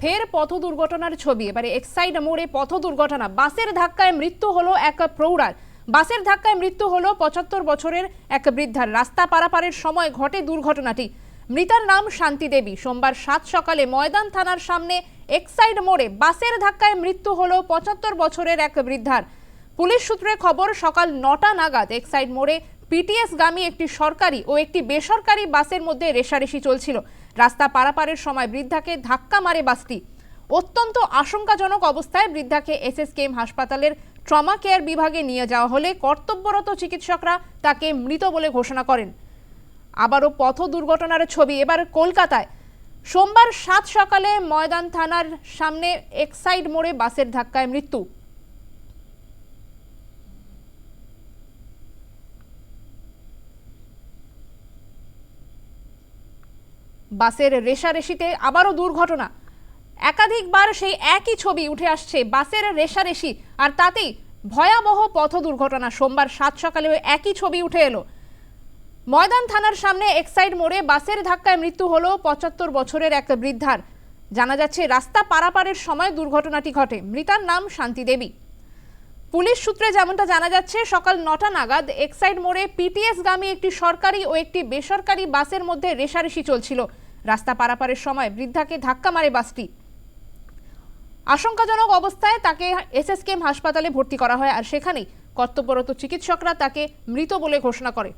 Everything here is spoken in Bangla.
ফের পথ দুর্ঘটনার ছবি। এবারে এক্সাইড মোড়ে পথ দুর্ঘটনা। বাসের ধাক্কায় মৃত্যু হলো এক প্রৌঢ়ার। বাসের ধাক্কায় মৃত্যু হলো পঁচাত্তর বছরের এক বৃদ্ধার। রাস্তা পারাপারের সময় ঘটে দুর্ঘটনাটি। মৃতার নাম শান্তি দেবী। সোমবার সাত সকালে ময়দান থানার সামনে এক্সাইড মোড়ে বাসের ধাক্কায় মৃত্যু হলো পঁচাত্তর বছরের এক বৃদ্ধার। পুলিশ সূত্রে খবর, সকাল নটা নাগাদ এক্সাইড মোড়ে পিটিএস গামী একটি সরকারি ও একটি বেসরকারি বাসের মধ্যে রেশারেশি চলছিল। রাস্তা পারাপারের সময় বৃদ্ধাকে ধাক্কা মারে বাসটি। অত্যন্ত আশঙ্কাজনক অবস্থায় বৃদ্ধাকে এসএসকেএম হাসপাতালের ট্রমা কেয়ার বিভাগে নিয়ে যাওয়া হলে কর্তব্যরত চিকিৎসকরা তাকে মৃত বলে ঘোষণা করেন। আবারও পথ দুর্ঘটনার ছবি। এবার কলকাতায়। সোমবার সাত সকালে ময়দান থানার সামনে এক্সাইড মোড়ে বাসের ধাক্কায় মৃত্যু। বাসের রেশারেশিতে আবারও দুর্ঘটনা। একাধিকবার সেই একই ছবি উঠে আসছে বাসের রেশারেশি, আর তাতেই ভয়াবহ পথ দুর্ঘটনা। সোমবার সাত সকালে একই ছবি উঠে এলো। ময়দান থানার সামনে এক্সাইড মোড়ে বাসের ধাক্কায় মৃত্যু হলো পঁচাত্তর বছরের এক বৃদ্ধার। জানা যাচ্ছে, রাস্তা পারাপারের সময় দুর্ঘটনাটি ঘটে। মৃতার নাম শান্তি দেবী। পুলিশ সূত্রে যেমনটা জানা যাচ্ছে, সকাল নটা নাগাদ এক্সাইড মোড়ে পিটিএস গামী একটি সরকারি ও একটি বেসরকারি বাসের মধ্যে রেশারেশি চলছিল। রাস্তা পারাপারের সময় বৃদ্ধাকে ধাক্কা মারে বাসটি। আশঙ্কাজনক অবস্থায় তাকে এসএসকেএম হাসপাতালে ভর্তি করা হয় আর সেখানেই কর্তব্যরত চিকিৎসকরা তাকে মৃত বলে ঘোষণা করে।